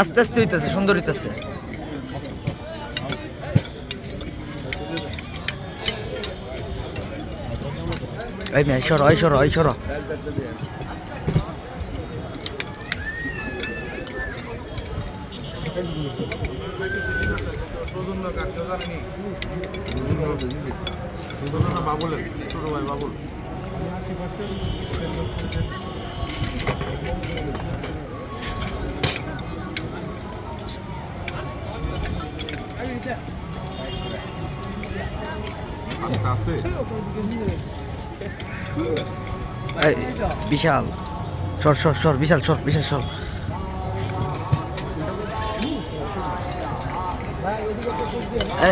আস্তে আস্তে হইতেছে সুন্দর হইতেছে। এই মেয়ে সর সর এই সর। বিশাল। সর সর সর বিশাল সর বিশাল সর। এ,